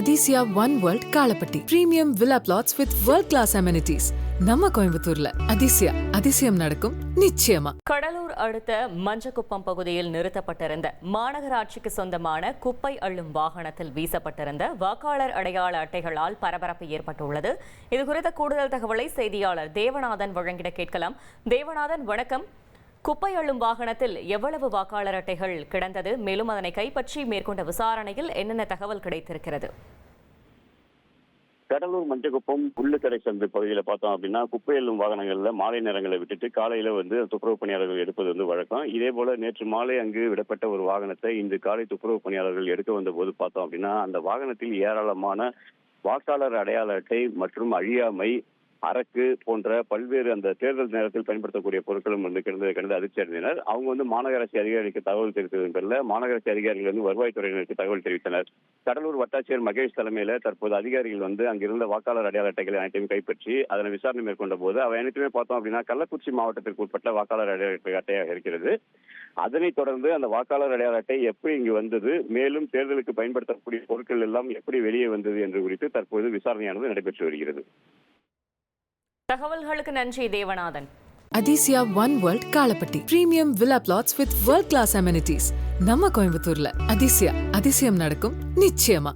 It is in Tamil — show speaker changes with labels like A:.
A: Athisaya one world Kalapatti premium villa plots with world class amenities நம்ம கோயம்புத்தூர்ல. அதிசயா அதிசயம் நடக்கும் நிச்சயமா.
B: கடலூர் அடுத்த மஞ்சக்குப்பம் பகுதியில் நிறுத்தப்பட்டிருந்த மாநகராட்சிக்கு சொந்தமான குப்பை அள்ளும் வாகனத்தில் வீசப்பட்டிருந்த வாக்காளர் அடையாள அட்டைகளால் பரபரப்பு ஏற்பட்டுள்ளது. இது குறித்த கூடுதல் தகவலை செய்தியாளர் தேவநாதன் வழங்கிட கேட்கலாம். தேவநாதன் வணக்கம். குப்பை அள்ளும் வாகனத்தில் எவ்வளவு வாக்காளர் அட்டைகள் கிடந்தது? மேலும் அதனை கைப்பற்றி மேற்கொண்ட விசாரணையில் என்னென்ன தகவல் கிடைத்திருக்கிறது?
C: கடலூர் மஞ்சக்குப்பம் புல்லுக்கரை சந்து பகுதியில் பார்த்தோம் அப்படின்னா குப்பை எல்லும் வாகனங்களில் மாலை நேரங்களை விட்டுட்டு காலையில வந்து துப்புரவு பணியாளர்கள் எடுப்பது வந்து வழக்கம். இதே போல நேற்று மாலை அங்கு விடப்பட்ட ஒரு வாகனத்தை இன்று காலை துப்புரவு பணியாளர்கள் எடுக்க வந்த போது பார்த்தோம் அப்படின்னா அந்த வாகனத்தில் ஏராளமான வாக்காளர் அடையாள அட்டை மற்றும் அழியாமை அரக்கு போன்ற பல்வேறு அந்த தேர்தல் நேரத்தில் பயன்படுத்தக்கூடிய பொருட்களும் வந்து கிடந்ததை கண்டு அதிர்ச்சி அடைந்தனர். அவங்க வந்து மாநகராட்சி அதிகாரிக்கு தகவல் தெரிவித்ததன் பேரில் மாநகராட்சி அதிகாரிகள் வந்து வருவாய்த்துறையினருக்கு தகவல் தெரிவித்தனர். கடலூர் வட்டாட்சியர் மகேஷ் தலைமையில் தற்போது அதிகாரிகள் வந்து அங்கிருந்த வாக்காளர் அடையாள அட்டைகளை அனைத்தையும் கைப்பற்றி அதனை விசாரணை மேற்கொண்ட போது அவை அனைத்துமே பார்த்தோம் அப்படின்னா கள்ளக்குறிச்சி மாவட்டத்திற்கு உட்பட்ட வாக்காளர் அடையாள அட்டையாக இருக்கிறது. அதனைத் தொடர்ந்து அந்த வாக்காளர் அடையாள அட்டை எப்படி இங்கு வந்தது மேலும் தேர்தலுக்கு பயன்படுத்தக்கூடிய பொருட்கள் எல்லாம் எப்படி வெளியே வந்தது என்று குறித்து தற்போது விசாரணையானது நடைபெற்று வருகிறது.
B: தகவல்களுக்கு நன்றி Devanathan.
A: Athisaya one world Kalapatti premium villa plots with world class amenities நம்ம கோயம்புத்தூர்ல. அதிசயா அதிசயம் நடக்கும் நிச்சயமா.